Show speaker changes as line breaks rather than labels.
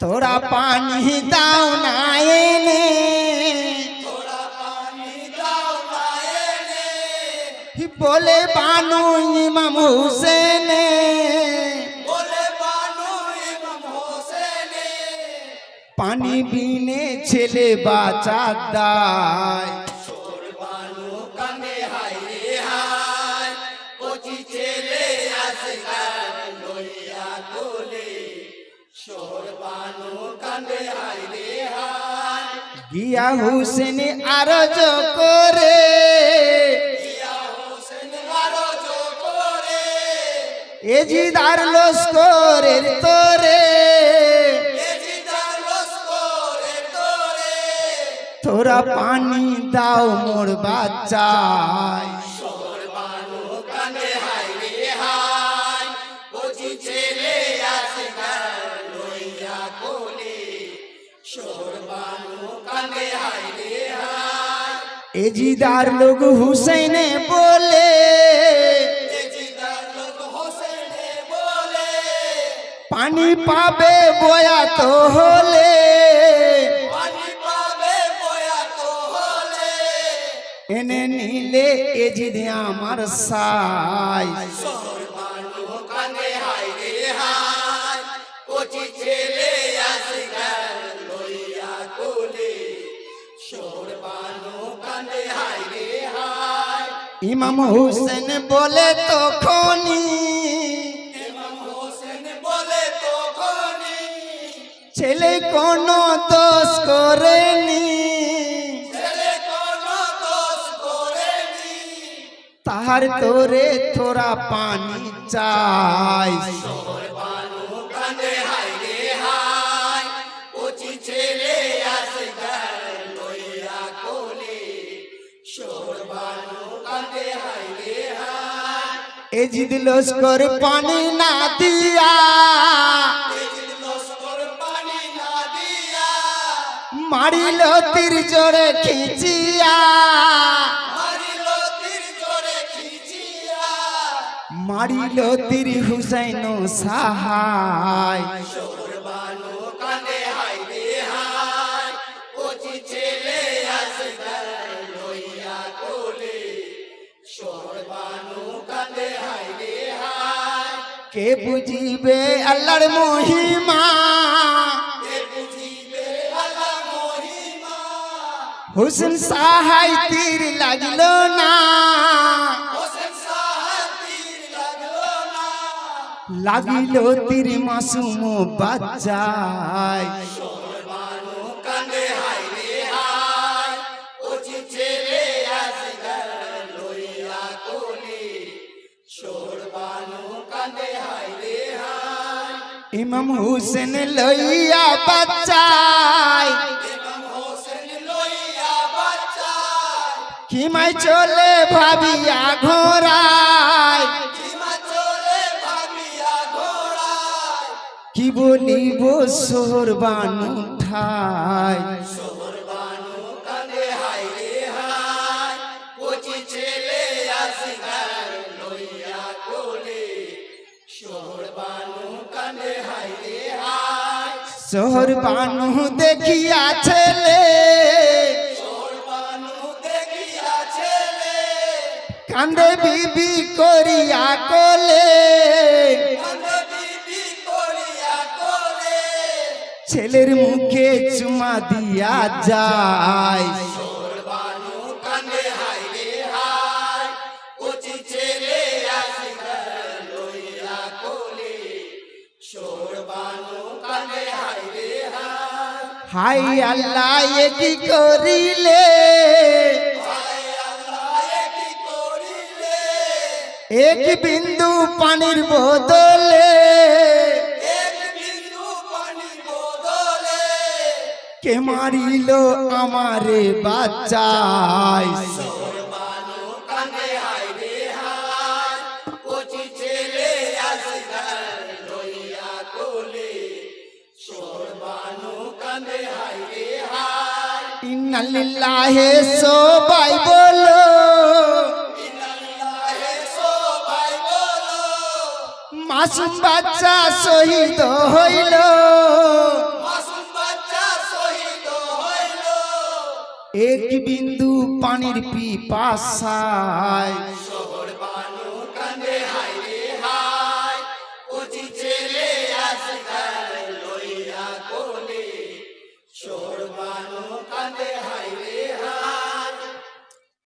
তোরা পানি দাও না এনে। বলে বানু ইমাম হুসেনে পানি বিনে ছেলে বাঁচা দায়। গিয়া হুসেন আরজ করে। এজিদার লস্করের তোরে। তোরা পানি দাও মোর বাচ্চায়। এজিদার লোক হুসেনে বলে। পানি পাবে বয়া তো হলে। এনে নিলে এজিদে আমার সাই। ইমাম হুসেন বলে তখনই ছেলে কোন দোষ করেনি। তাহার তোরে তোরা পানি চাই এজিদ লস্কর পানি না দিয়া। মারিল তীর জোরে খিচিয়া। মারিল তীর হুসাইন সাহায়। কে বুঝিবে আল্লাহর মহিমা? হুসেন সাহাই তীর লাগল না। লাগিল তীর মাসুম বাচ্চায়। ইমাম হুসেন লইয়া বাচ্চায়। কিমাই চলে ভাবিয়া ঘোরায় কি বলিব সোহর বানু ঠায়। সোহর বানু দেখিয়া ছেলে। কান্দে বিবি করিয়া কোলে। ছেলের মুখে চুমা দিয়া যায়। হাই আল্লাহ কি করিলে? এক বিন্দু পানির বদলে। কে মারিল আমারে বাচ্চায় ইন্নালিল্লাহে সবাই বলো। মাসুম বাচ্চা শহীদ হইল। এক বিন্দু পানির পিপাসায়